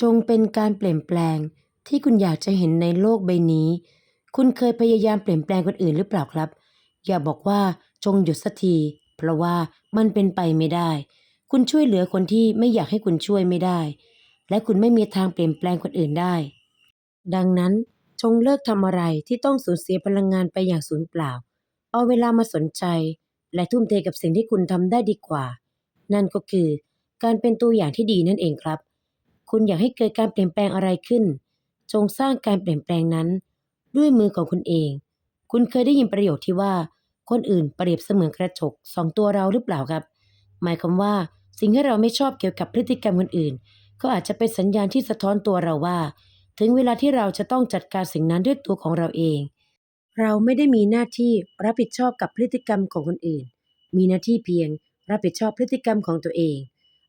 จงเป็นการเปลี่ยนแปลงที่คุณอยากจะเห็นในโลกใบนี้ คุณเคยพยายามเปลี่ยนแปลงคนอื่นหรือเปล่าครับ อย่าบอกว่าจงหยุดสักที เพราะว่ามันเป็นไปไม่ได้ คุณช่วยเหลือคนที่ไม่อยากให้คุณช่วยไม่ได้ และคุณไม่มีทางเปลี่ยนแปลงคนอื่นได้ ดังนั้นจงเลิกทำอะไรที่ต้องสูญเสียพลังงานไปอย่างสูญเปล่า เอาเวลามาสนใจ และทุ่มเทกับสิ่งที่คุณทำได้ดีกว่า นั่นก็คือ การเป็นตัวอย่างที่ดีนั่นเองครับ คุณอยากให้เกิดการเปลี่ยนแปลงอะไรขึ้น จงสร้างการเปลี่ยนแปลงนั้น ด้วยมือของคุณเอง คุณเคยได้ยินประโยคที่ว่า คนอื่นเปรียบเสมือนกระจกสองตัวเราหรือเปล่าครับ หมายความว่าสิ่งที่เราไม่ชอบเกี่ยวกับพฤติกรรมคนอื่น ก็อาจจะเป็นสัญญาณที่สะท้อนตัวเราว่า ถึงเวลาที่เราจะต้องจัดการสิ่งนั้นด้วยตัวของเราเอง เราไม่ได้มีหน้าที่รับผิดชอบกับพฤติกรรมของคนอื่น มีหน้าที่เพียงรับผิดชอบพฤติกรรมของตัวเอง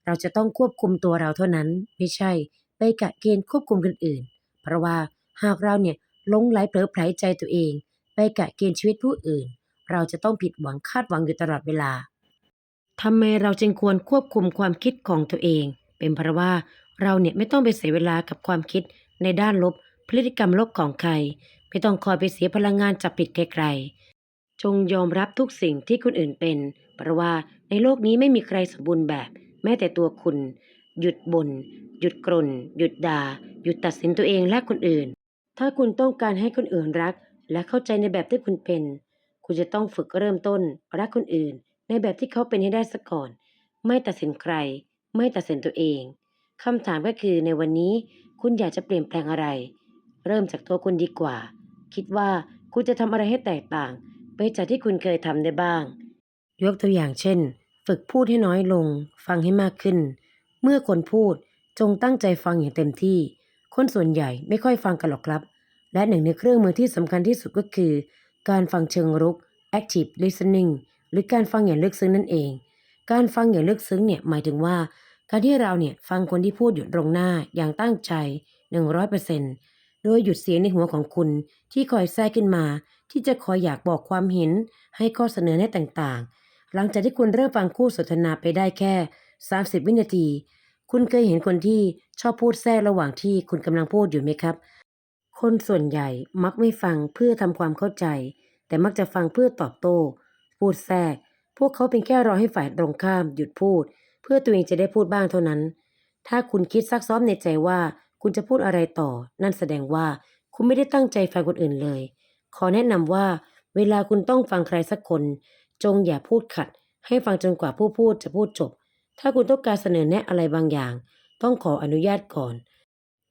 เราจะต้องควบคุมตัวเราเท่านั้น ไม่ใช่ ไปกะเกณฑ์ควบคุมคนอื่น เพราะว่าหากเราเนี่ยหลงไหลเผลอไผลใจตัวเอง ไปกะเกณฑ์ชีวิตผู้อื่น เราจะต้องผิดหวังคาดหวังอยู่ตลอดเวลาทำไมเราจึงควรควบคุมความคิดของตัวเอง เป็นเพราะว่าเราเนี่ยไม่ต้องไปเสียเวลากับความคิดในด้านลบ พฤติกรรมลบของใคร ไม่ต้องคอยไปเสียพลังงานจับผิดใครๆจงยอมรับทุกสิ่งที่คนอื่นเป็น เพราะว่าในโลกนี้ไม่มีใครสมบูรณ์แบบ แม้แต่ตัวคุณ หยุดบน่นหยุดกรนหยุดด่า หยุดตัดสินตัวเองและคนอื่น ถ้าคุณต้องการให้คนอื่นรัก และเข้าใจในแบบที่คุณเป็น คุณจะต้องฝึกเริ่มต้นรักคนอื่น ในแบบที่เขาเป็นให้ได้ซะก่อน ไม่ตัดสินใคร ไม่ตัดสินตัวเองคำถามก็คือในวันนี้คุณอยากจะเปลี่ยนแปลงอะไร เริ่มจากตัวคุณดีกว่า คิดว่าคุณจะทำอะไรให้แตกต่าง ไปจากที่คุณเคยทำได้บ้าง ยกตัวอย่างเช่น ฝึกพูดให้น้อยลง ฟังให้มากขึ้น เมื่อคนพูดจงตั้งใจฟังอย่างเต็มที่ คนส่วนใหญ่ไม่ค่อยฟังกันหรอกครับ และหนึ่งในเครื่องมือที่สำคัญที่สุดก็คือ การฟังเชิงรุก active listening หรือการฟังอย่างลึกซึ้งนั่นเอง การฟังอย่างลึกซึ้งเนี่ยหมายถึงว่า การที่เราเนี่ยฟังคนที่พูดอยู่ตรงหน้าอย่างตั้งใจ 100%โดยหยุดเสียงในหัวของคุณที่คอยแทรกขึ้นมา ที่จะคอยอยากบอกความเห็น ให้ข้อเสนอแนะต่างๆ หลังจากที่คุณเริ่มฟังคู่สนทนาไปได้แค่ 30 วินาที คุณเคยเห็นคนที่ชอบพูดแทรกระหว่างที่คุณกำลังพูดอยู่ไหมครับ คนส่วนใหญ่มักไม่ฟังเพื่อทำความเข้าใจ แต่มักจะฟังเพื่อตอบโต้ พูดแทรก พวกเขาเป็นแค่รอให้ฝ่ายตรงข้ามหยุดพูด เพื่อตัวเองจะได้พูดบ้างเท่านั้น ถ้าคุณคิดซักซ้อมในใจว่าคุณจะพูดอะไรต่อ นั่นแสดงว่าคุณไม่ได้ตั้งใจฟังคนอื่นเลย ขอแนะนำว่า เวลาคุณต้องฟังใครสักคน จงอย่าพูดขัด ให้ฟังจนกว่าผู้พูดจะพูดจบ ถ้าคุณต้องการเสนอแนะอะไรบางอย่าง ต้องขออนุญาตก่อน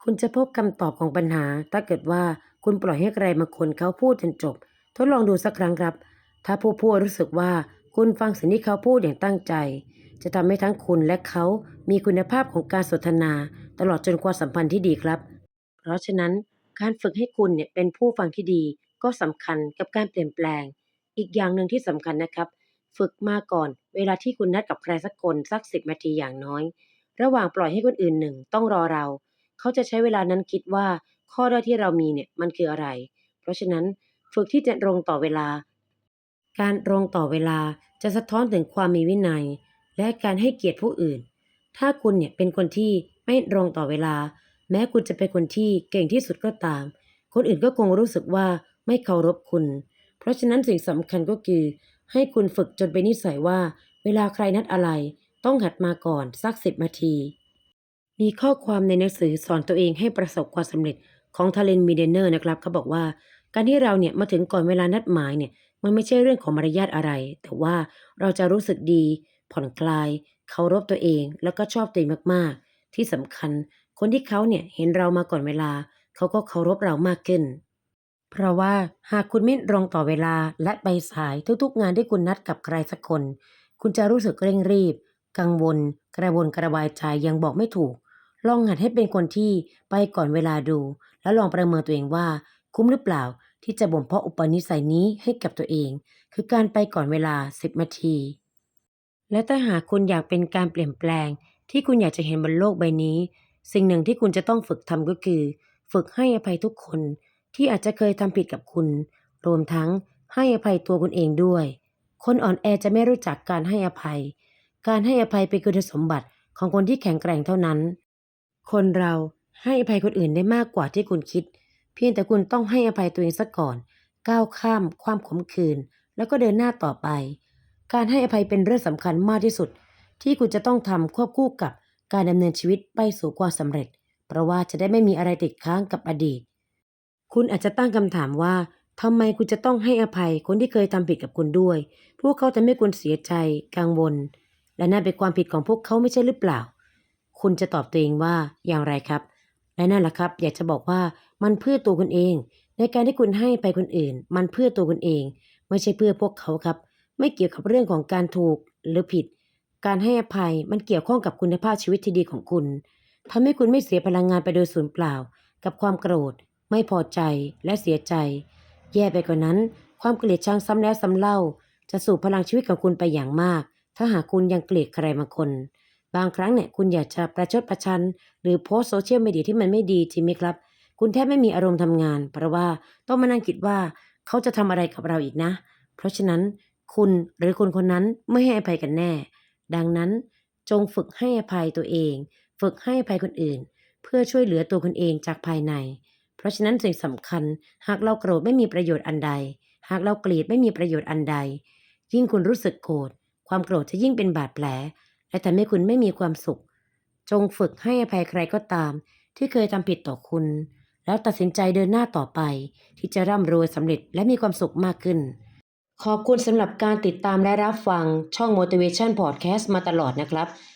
คุณจะพบคำตอบของปัญหา ถ้าเกิดว่าคุณปล่อยให้ใครมาคนเขาพูดจนจบ ทดลองดูสักครั้งครับ ถ้าผู้พูดรู้สึกว่าคุณฟังสิ่งที่เขาพูดอย่างตั้งใจ จะทำให้ทั้งคุณและเขามีคุณภาพของการสนทนา ตลอดจนความสัมพันธ์ที่ดีครับ เพราะฉะนั้นการฝึกให้คุณเนี่ยเป็นผู้ฟังที่ดีก็สำคัญกับการเปลี่ยนแปลง อีกอย่างหนึ่งที่สำคัญนะครับ ฝึกมาก่อน เวลาที่คุณนัดกับใครสักคนสักสิบนาทีอย่างน้อย ระหว่างปล่อยให้คนอื่นหนึ่งต้องรอเรา เขาจะใช้เวลานั้นคิดว่า ข้อด้อยที่เรามีเนี่ยมันคืออะไร เพราะฉะนั้นฝึกที่จะรงต่อเวลา การรงต่อเวลาจะสะท้อนถึงความมีวินัย และการให้เกียรติผู้อื่น ถ้าคุณเนี่ยเป็นคนที่ไม่รงต่อเวลา แม้คุณจะเป็นคนที่เก่งที่สุดก็ตาม คนอื่นก็คงรู้สึกว่าไม่เคารพคุณ ราะฉะนั้นสิ่งสำคัญก็คือ ให้คุณฝึกจนเป็นนิสัยว่า เวลาใครนัดอะไร ต้องหัดมาก่อนสักสิบนาที มีข้อความในหนังสือสอนตัวเองให้ประสบความสำเร็จของทาเลนมีเดเนอร์นะครับเขาบอกว่า การที่เราเนี่ยมาถึงก่อนเวลานัดหมายเนี่ยมันไม่ใช่เรื่องของมารยาทอะไร แต่ว่าเราจะรู้สึกดี ผ่อนคลายเคารพตัวเอง แล้วก็ชอบตัวเองมากๆ ที่สำคัญ คนที่เขาเนี่ยเห็นเรามาก่อนเวลา เขาก็เคารพเรามากขึ้น เพราะว่าหากคุณไม่ตรงต่อเวลาและไปสายทุกๆ งานที่คุณนัดกับใครสักคน คุณจะรู้สึกเร่งรีบ กังวล กระวนกระวายใจยังบอกไม่ถูก ลองหัดให้เป็นคนที่ไปก่อนเวลาดู แล้วลองประเมินตัวเองว่า คุ้มหรือเปล่าที่จะบ่มเพาะอุปนิสัยนี้ให้กับตัวเอง คือการไปก่อนเวลา 10นาที และถ้าหากคุณอยากเป็นการเปลี่ยนแปลง ที่คุณอยากจะเห็นบนโลกใบนี้ สิ่งหนึ่งที่คุณจะต้องฝึกทำก็คือ ฝึกให้อภัยทุกคน ที่อาจจะเคยทำผิดกับคุณ รวมทั้งให้อภัยตัวคุณเองด้วย คนอ่อนแอจะไม่รู้จักการให้อภัย การให้อภัยเป็นคุณสมบัติของคนที่แข็งแกร่งเท่านั้น คนเราให้อภัยคนอื่นได้มากกว่าที่คุณคิด เพียงแต่คุณต้องให้อภัยตัวเองซะก่อน ก้าวข้ามความขมขื่นแล้วก็เดินหน้าต่อไป การให้อภัยเป็นเรื่องสำคัญมากที่สุด ที่คุณจะต้องทำควบคู่กับการดำเนินชีวิตไปสู่ความสำเร็จ เพราะว่าจะได้ไม่มีอะไรติดค้างกับอดีต คุณอาจจะตั้งคำถามว่าทำไมคุณจะต้องให้อภัยคนที่เคยทำผิดกับคุณด้วย พวกเขาจะไม่คุณเสียใจ กังวล และนั่นเป็นความผิดของพวกเขาไม่ใช่หรือเปล่า คุณจะตอบตัวเองว่าอย่างไรครับ และนั่นแหละครับ อยากจะบอกว่ามันเพื่อตัวคุณเอง ในการที่คุณให้ไปคนอื่น มันเพื่อตัวคุณเอง ไม่ใช่เพื่อพวกเขาครับ ไม่เกี่ยวกับเรื่องของการถูกหรือผิด การให้อภัยมันเกี่ยวข้องกับคุณภาพชีวิตที่ดีของคุณทำให้คุณไม่เสียพลังงานไปโดยสูญเปล่า กับความโกรธ ไม่พอใจและเสียใจ แย่ไปกว่านั้น ความเกลียดชังซ้ำแล้วซ้ำเล่า จะสูบพลังชีวิตของคุณไปอย่างมาก ถ้าหากคุณยังเกลียดใครบางคน บางครั้งเนี่ยคุณอยากจะประชดประชัน หรือโพสโซเชียลมีเดียที่มันไม่ดีจริงไหมครับ คุณแทบไม่มีอารมณ์ทำงาน เพราะว่าต้องมานั่งคิดว่าเขาจะทำอะไรกับเราอีกนะ เพราะฉะนั้นคุณหรือคนคนนั้นไม่ให้อภัยกันแน่ ดังนั้น จงฝึกให้อภัยตัวเอง ฝึกให้อภัยคนอื่น เพื่อช่วยเหลือตัวคุณเองจากภายใน ราะฉะนั้นสิ่งสำคัญ หากเราโกรธไม่มีประโยชน์อันใด หากเราเกลียดไม่มีประโยชน์อันใด ยิ่งคุณรู้สึกโกรธความโกรธจะยิ่งเป็นบาดแผล และทำให้คุณไม่มีความสุข จงฝึกให้อภัยใครก็ตาม ที่เคยทำผิดต่อคุณ แล้วตัดสินใจเดินหน้าต่อไป ที่จะร่ำรวยสำเร็จและมีความสุขมากขึ้น ขอบคุณสำหรับการติดตามและรับฟังช่อง Motivation Podcast มาตลอดนะครับ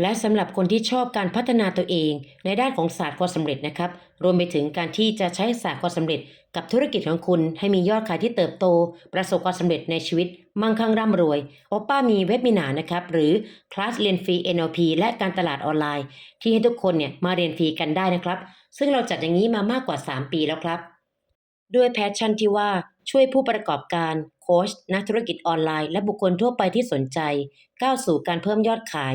และสำหรับคนที่ชอบการพัฒนาตัวเอง ในด้านของศาสตร์ความสำเร็จนะครับ รวมไปถึงการที่จะใช้ศาสตร์ความสำเร็จ กับธุรกิจของคุณ ให้มียอดขายที่เติบโต ประสบความสำเร็จในชีวิต มั่งคั่งร่ำรวยโอป้ามีเว็บมินานะครับ หรือคลาสเรียนฟรี NLP และการตลาดออนไลน์ ที่ให้ทุกคนเนี่ยมาเรียนฟรีกันได้นะครับ ซึ่งเราจัดอย่างนี้มามากกว่า 3 ปีแล้วครับ ด้วยแพชชั่นที่ว่าช่วยผู้ประกอบการโค้ชนักธุรกิจออนไลน์ และบุคคลทั่วไปที่สนใจ ก้าวสู่การเพิ่มยอดขาย